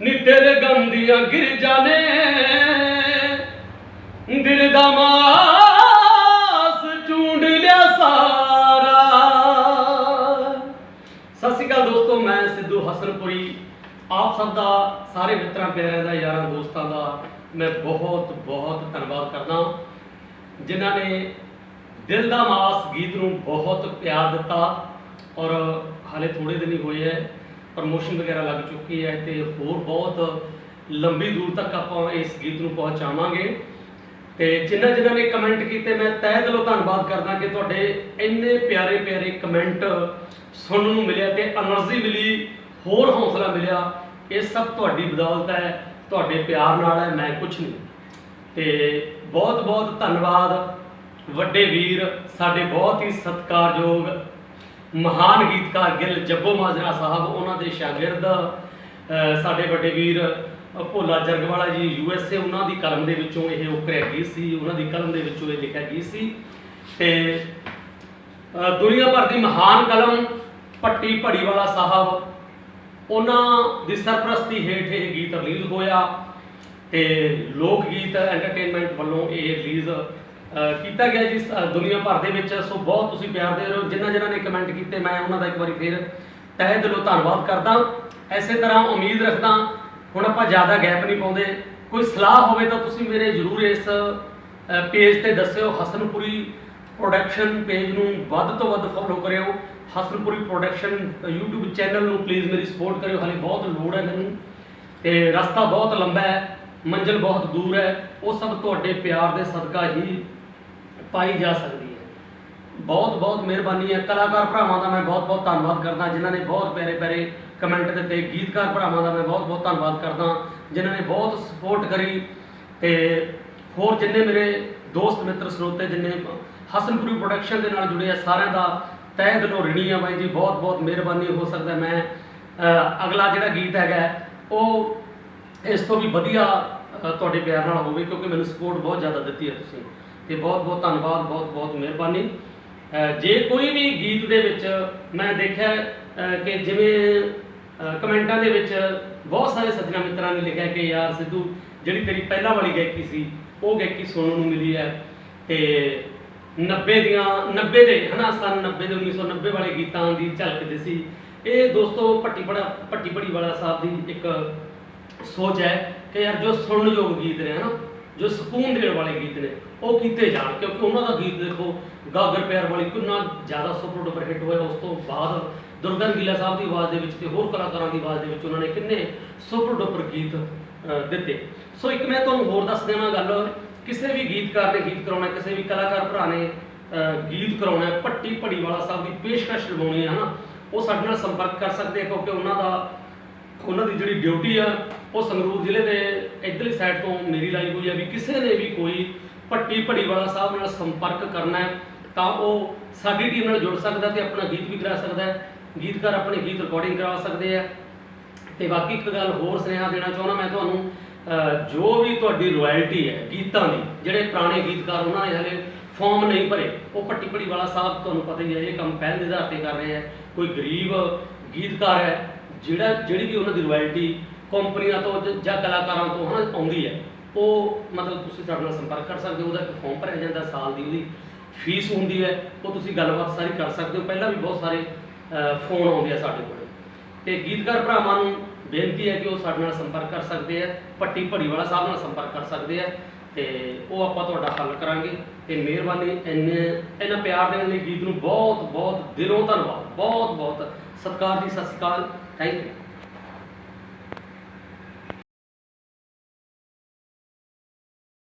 ਨੀ ਤੇਰੇ ਗਮ ਦੀਆਂ ਗਿਰਜਾਂ ਨੇ ਦਿਲ ਦਾ ਮਾਸ ਚੂੰਡ ਲਿਆ ਸਾਰਾ। ਸਤਿ ਸ਼੍ਰੀ ਅਕਾਲ ਦੋਸਤੋ, ਮੈਂ ਸਿੱਧੂ ਹਸਨਪੁਰੀ। ਆਪ ਸਭ ਦਾ, ਸਾਰੇ ਮਿੱਤਰਾਂ ਪਿਆਰਿਆਂ ਦਾ, ਯਾਰਾਂ ਦੋਸਤਾਂ ਦਾ ਮੈਂ ਬਹੁਤ ਬਹੁਤ ਧੰਨਵਾਦ ਕਰਦਾ ਜਿਨ੍ਹਾਂ ਨੇ ਦਿਲ ਦਾ ਮਾਸ ਗੀਤ ਨੂੰ ਬਹੁਤ ਪਿਆਰ ਦਿੱਤਾ ਔਰ ਹਾਲੇ ਥੋੜੇ ਦਿਨ ਹੀ ਹੋਏ ਹੈ। ਪ੍ਰਮੋਸ਼ਨ ਵਗੈਰਾ ਲੱਗ ਚੁੱਕੀ ਹੈ ਤੇ ਹੋਰ ਬਹੁਤ ਲੰਬੀ ਦੂਰ ਤੱਕ ਆਪਾਂ ਇਸ ਗੀਤ ਨੂੰ ਪਹੁੰਚਾਵਾਂਗੇ। ਤੇ ਜਿਨ੍ਹਾਂ ਜਿਨ੍ਹਾਂ ਨੇ ਕਮੈਂਟ ਕੀਤੇ, ਮੈਂ ਤਹਿ ਦਿਲੋਂ ਧੰਨਵਾਦ ਕਰਦਾ ਕਿ ਤੁਹਾਡੇ ਇੰਨੇ ਪਿਆਰੇ ਪਿਆਰੇ ਕਮੈਂਟ ਸੁਣਨ ਨੂੰ ਮਿਲਿਆ ਤੇ એનર્ਜੀ ਮਿਲੀ, ਹੋਰ ਹੌਸਲਾ ਮਿਲਿਆ। ਇਹ ਸਭ ਤੁਹਾਡੀ ਬਦੌਲਤ ਹੈ, ਤੁਹਾਡੇ ਪਿਆਰ ਨਾਲ ਹੈ, ਮੈਂ ਕੁਝ ਨਹੀਂ। ਤੇ ਬਹੁਤ ਬਹੁਤ ਧੰਨਵਾਦ ਵੱਡੇ ਵੀਰ, ਸਾਡੇ ਬਹੁਤ ਹੀ ਸਤਿਕਾਰਯੋਗ ਮਹਾਨ ਗੀਤਕਾਰ ਗਿੱਲ ਜੱਬੋ ਮਾਜਰਾ ਸਾਹਿਬ ਉਹਨਾਂ ਦੇ ਸ਼ਾਗਿਰਦ ਸਾਡੇ ਵੱਡੇ ਵੀਰ ਭੋਲਾ ਜਰਗਵਾਲਾ ਜੀ ਯੂ ਐਸ ਏ ਉਹਨਾਂ ਦੀ ਕਲਮ ਦੇ ਵਿੱਚੋਂ ਇਹ ਉਕਰਿਆ ਗੀਤ ਸੀ ਉਹਨਾਂ ਦੀ ਕਲਮ ਦੇ ਵਿੱਚੋਂ ਇਹ ਲਿਖਿਆ ਗੀਤ ਸੀ। ਤੇ ਅ, ਦੁਨੀਆ ਭਰ ਦੀ ਮਹਾਨ ਕਲਮ ਪੱਟੀ ਭੜੀਵਾਲਾ ਸਾਹਿਬ ਉਹਨਾਂ ਦੀ ਸਰਪ੍ਰਸਤੀ ਹੇਠ ਇਹ ਗੀਤ ਰਿਲੀਜ਼ ਹੋਇਆ। ਤੇ ਲੋਕ ਗੀਤ ਐਂਟਰਟੇਨਮੈਂਟ ਵੱਲੋਂ ਇਹ ਰਿਲੀਜ਼ ਕੀਤਾ ਗਿਆ ਜੀ ਸ- ਦੁਨੀਆ ਭਰ ਦੇ ਵਿੱਚ। ਸੋ ਬਹੁਤ ਤੁਸੀਂ ਪਿਆਰ ਦੇ ਰਹੇ ਹੋ। ਜਿਨ੍ਹਾਂ ਜਿਨ੍ਹਾਂ ਨੇ ਕਮੈਂਟ ਕੀਤੇ, ਮੈਂ ਉਹਨਾਂ ਦਾ ਇੱਕ ਵਾਰੀ ਫੇਰ ਤਹਿ ਦਿਲੋਂ ਧੰਨਵਾਦ ਕਰਦਾ। ਐਸੇ ਤਰ੍ਹਾਂ ਉਮੀਦ ਰੱਖਦਾ, ਹੁਣ ਆਪਾਂ ਜ਼ਿਆਦਾ ਗੈਪ ਨਹੀਂ ਪਾਉਂਦੇ। ਕੋਈ ਸਲਾਹ ਹੋਵੇ ਤਾਂ ਤੁਸੀਂ ਮੇਰੇ ਜਰੂਰ ਇਸ ਪੇਜ ਤੇ ਦੱਸਿਓ। ਹਸਨਪੁਰੀ ਪ੍ਰੋਡਕਸ਼ਨ ਪੇਜ ਨੂੰ ਵੱਧ ਤੋਂ ਵੱਧ ਫੋਲੋ ਕਰਿਓ। ਹਸਨਪੁਰੀ ਪ੍ਰੋਡਕਸ਼ਨ YouTube ਚੈਨਲ ਨੂੰ ਪਲੀਜ਼ ਮੇਰੀ ਸਪੋਰਟ ਕਰਿਓ। ਹਲੇ ਬਹੁਤ ਲੋੜ ਹੈ ਮੈਨੂੰ। ਤੇ ਰਸਤਾ ਬਹੁਤ ਲੰਬਾ ਹੈ, ਮੰਜ਼ਿਲ ਬਹੁਤ ਦੂਰ ਹੈ। ਉਹ ਸਭ ਤੁਹਾਡੇ ਪਿਆਰ ਦੇ ਸਦਕਾ ਹੀ ਪਾਈ ਜਾ ਸਕਦੀ ਹੈ। ਬਹੁਤ ਬਹੁਤ ਮਿਹਰਬਾਨੀ ਹੈ। ਕਲਾਕਾਰ ਭਰਾਵਾਂ ਦਾ ਮੈਂ ਬਹੁਤ ਬਹੁਤ ਧੰਨਵਾਦ ਕਰਦਾ। ਜਿਨ੍ਹਾਂ ਨੇ ਬਹੁਤ ਪਿਆਰੇ ਪਿਆਰੇ ਕਮੈਂਟ ਦਿੱਤੇ। ਗੀਤਕਾਰ ਭਰਾਵਾਂ ਦਾ ਮੈਂ ਬਹੁਤ ਬਹੁਤ ਧੰਨਵਾਦ ਕਰਦਾ। ਜਿਨ੍ਹਾਂ ਨੇ ਬਹੁਤ ਸਪੋਰਟ ਕਰੀ ਤੇ ਹੋਰ ਜਿੰਨੇ ਮੇਰੇ ਦੋਸਤ, ਮਿੱਤਰ, ਸਰੋਤੇ ਜਿੰਨੇ ਹਸਨਪੁਰੀ ਪ੍ਰੋਡਕਸ਼ਨ ਦੇ ਨਾਲ ਜੁੜੇ ਆ, ਸਾਰਿਆਂ ਦਾ ਤਹਿ ਦਿਲੋਂ ਰਿਣੀ ਆ ਬਾਈ ਜੀ। ਬਹੁਤ ਬਹੁਤ ਮਿਹਰਬਾਨੀ। ਹੋ ਸਕਦਾ ਮੈਂ ਅਗਲਾ ਜਿਹੜਾ ਗੀਤ ਹੈਗਾ, ਉਹ ਇਸ ਤੋਂ ਵੀ ਵਧੀਆ ਤੁਹਾਡੇ ਪਿਆਰ ਨਾਲ ਹੋਵੇ, ਕਿਉਂਕਿ ਮੈਨੂੰ ਸਪੋਰਟ ਬਹੁਤ ਜ਼ਿਆਦਾ ਦਿੱਤੀ ਹੈ ਤੁਸੀਂ। ਤੇ ਬਹੁਤ ਬਹੁਤ ਧੰਨਵਾਦ, ਬਹੁਤ ਬਹੁਤ ਮਿਹਰਬਾਨੀ। ਜੇ ਕੋਈ ਵੀ ਗੀਤ ਦੇ ਵਿੱਚ ਮੈਂ ਦੇਖਿਆ ਕਿ ਜਿਵੇਂ ਕਮੈਂਟਾਂ ਦੇ ਵਿੱਚ ਬਹੁਤ ਸਾਰੇ ਸੱਜਣਾ ਮਿੱਤਰਾਂ ਨੇ ਲਿਖਿਆ ਕਿ ਯਾਰ ਸਿੱਧੂ, ਜਿਹੜੀ ਤੇਰੀ ਪਹਿਲਾਂ ਵਾਲੀ ਗਾਇਕੀ ਸੀ, ਉਹ ਗਾਇਕੀ ਸੁਣਨ ਨੂੰ ਮਿਲੀ ਹੈ। ਤੇ 90 ਦੀਆਂ 90 ਦੇ, ਹਨਾ, ਸਨ 90 ਦੇ 1990 ਵਾਲੇ ਗੀਤਾਂ ਦੀ ਝਲਕ ਦਿਸੀ ਇਹ ਦੋਸਤੋ, ਭੱਟੀ ਬੜਾ ਭੱਟੀ ਬੜੀ ਵਾਲਾ ਸਾਹਿਬ ਦੀ ਇੱਕ ਸੋਚ ਹੈ ਕਿ ਯਾਰ ਜੋ ਸੁਣਨਯੋਗ ਗੀਤ ਨੇ, ਹਨਾ ਜੋ ਸਕੂਨ ਦੇਣ ਵਾਲੇ ਗੀਤ ਨੇ ਉਹ ਕੀਤੇ ਜਾਣ ਕਿਉਂਕਿ ਉਹਨਾਂ ਦਾ ਗੀਤ ਦੇਖੋ ਗਾਗਰ ਪਿਆਰ ਵਾਲੀ ਕਿੰਨਾ ਜ਼ਿਆਦਾ ਸੁਪਰ ਡੁਪਰ ਹਿੱਟ ਹੋਇਆ ਉਸ ਤੋਂ ਬਾਅਦ ਦੁਰਗਨ ਗਿੱਲਾ ਸਾਹਿਬ ਦੀ ਆਵਾਜ਼ ਦੇ ਵਿੱਚ ਤੇ ਹੋਰ ਕਲਾਕਾਰਾਂ ਦੀ ਆਵਾਜ਼ ਦੇ ਵਿੱਚ ਉਹਨਾਂ ਨੇ ਕਿੰਨੇ ਸੁਪਰ ਡੁਪਰ ਗੀਤ ਅਹ, ਦਿੱਤੇ। ਸੋ ਇੱਕ ਮੈਂ ਤੁਹਾਨੂੰ ਹੋਰ ਦੱਸ ਦੇਵਾਂ ਗੱਲ ਕਿਸੇ ਵੀ ਗੀਤਕਾਰ ਨੇ ਗੀਤ ਕਰਾਉਣਾ ਕਿਸੇ ਵੀ ਕਲਾਕਾਰ ਭਰਾ ਨੇ ਅਹ, ਗੀਤ ਕਰਾਉਣਾ ਹੈ, ਭੱਟੀ ਭੜੀਵਾਲਾ ਸਾਹਿਬ ਦੀ ਪੇਸ਼ਕਸ਼ ਲਵਾਉਣੀ ਹੈ ਹਨਾ ਉਹ ਸਾਡੇ ਨਾਲ ਸੰਪਰਕ ਕਰ ਸਕਦੇ ਆ ਕਿਉਂਕਿ ਉਹਨਾਂ ਦਾ ਦੀ ਜਿਹੜੀ ਡਿਊਟੀ ਆ, ਉਹ ਸੰਗਰੂਰ ਜ਼ਿਲ੍ਹੇ ਦੇ ਇਧਰਲੀ ਸਾਈਡ ਤੋਂ ਮੇਰੀ ਲਾਈ ਹੋਈ ਆ ਵੀ ਕਿਸੇ ਨੇ ਵੀ ਕੋਈ ਪੱਟੀ ਭੜੀਵਾਲਾ ਸਾਹਿਬ ਨਾਲ ਸੰਪਰਕ ਕਰਨਾ ਹੈ, ਤਾਂ ਉਹ ਸਾਡੀ ਟੀਮ ਨਾਲ ਜੁੜ ਸਕਦਾ ਤੇ ਆਪਣਾ ਗੀਤ ਵੀ ਕਰਾ ਸਕਦਾ ਹੈ। ਗੀਤਕਾਰ ਆਪਣੇ ਗੀਤ ਰਿਕਾਰਡਿੰਗ ਕਰਵਾ ਸਕਦੇ ਆ। ਤੇ ਬਾਕੀ ਇੱਕ ਗੱਲ ਹੋਰ ਸੁਨੇਹਾ ਦੇਣਾ ਚਾਹੁੰਦਾ ਮੈਂ ਤੁਹਾਨੂੰ ਜੋ ਵੀ ਤੁਹਾਡੀ ਰਾਇਲਟੀ ਹੈ ਗੀਤਾਂ ਦੀ, ਜਿਹੜੇ ਪੁਰਾਣੇ ਗੀਤਕਾਰ ਉਹਨਾਂ ਨੇ ਹਲੇ ਫਾਰਮ ਨਹੀਂ ਭਰੇ, ਉਹ ਪੱਟੀ ਪੜੀ ਵਾਲਾ ਸਾਹਿਬ, ਤੁਹਾਨੂੰ ਪਤਾ ਹੀ ਹੈ, ਇਹ ਕੰਮ ਪਹਿਲ ਦੇ ਆਧਾਰ ਤੇ ਕਰ ਰਹੇ ਹੈ। ਕੋਈ ਗਰੀਬ ਗੀਤਕਾਰ ਹੈ ਜਿਹੜਾ, ਜਿਹੜੀ ਵੀ ਉਹਨਾਂ ਦੀ ਰਾਇਲਟੀ ਕੰਪਨੀਆਂ ਤੋਂ ਜ- ਜਾਂ ਕਲਾਕਾਰਾਂ ਤੋਂ ਹਨਾ ਆਉਂਦੀ ਹੈ, ਉਹ ਮਤਲਬ ਤੁਸੀਂ ਸਾਡੇ ਨਾਲ ਸੰਪਰਕ ਕਰ ਸਕਦੇ ਹੋ, ਉਹਦਾ ਇੱਕ ਫਾਰਮ ਭਰਿਆ ਜਾਂਦਾ ਸਾਲ ਦੀ, ਉਹਦੀ ਫੀਸ ਹੁੰਦੀ ਹੈ, ਉਹ ਤੁਸੀਂ ਗੱਲਬਾਤ ਸਾਰੀ ਕਰ ਸਕਦੇ ਹੋ। ਪਹਿਲਾਂ ਵੀ ਬਹੁਤ ਸਾਰੇ ਫੋਨ ਆਉਂਦੇ ਆ ਸਾਡੇ ਕੋਲ। ਤੇ ਗੀਤਕਾਰ ਭਰਾਵਾਂ ਨੂੰ ਬੇਨਤੀ ਹੈ ਕਿ ਉਹ ਸਾਡੇ ਨਾਲ ਸੰਪਰਕ ਕਰ ਸਕਦੇ ਆ, ਪੱਟੀ ਭੜੀਵਾਲਾ ਸਾਹਿਬ ਨਾਲ ਸੰਪਰਕ ਕਰ ਸਕਦੇ ਆ, ਤੇ ਉਹ ਆਪਾਂ ਤੁਹਾਡਾ ਹੱਲ ਕਰਾਂਗੇ। ਤੇ ਮਿਹਰਬਾਨੀ, ਇੰਨੇ ਇਹਨਾਂ ਪਿਆਰ ਦੇਣ ਲਈ ਗੀਤ ਨੂੰ ਬਹੁਤ ਬਹੁਤ ਦਿਲੋਂ ਧੰਨਵਾਦ। ਬਹੁਤ ਬਹੁਤ ਸਤਿਕਾਰ ਦੀ ਸਤਿ ਸ਼੍ਰੀ ਅਕਾਲ। Thank you.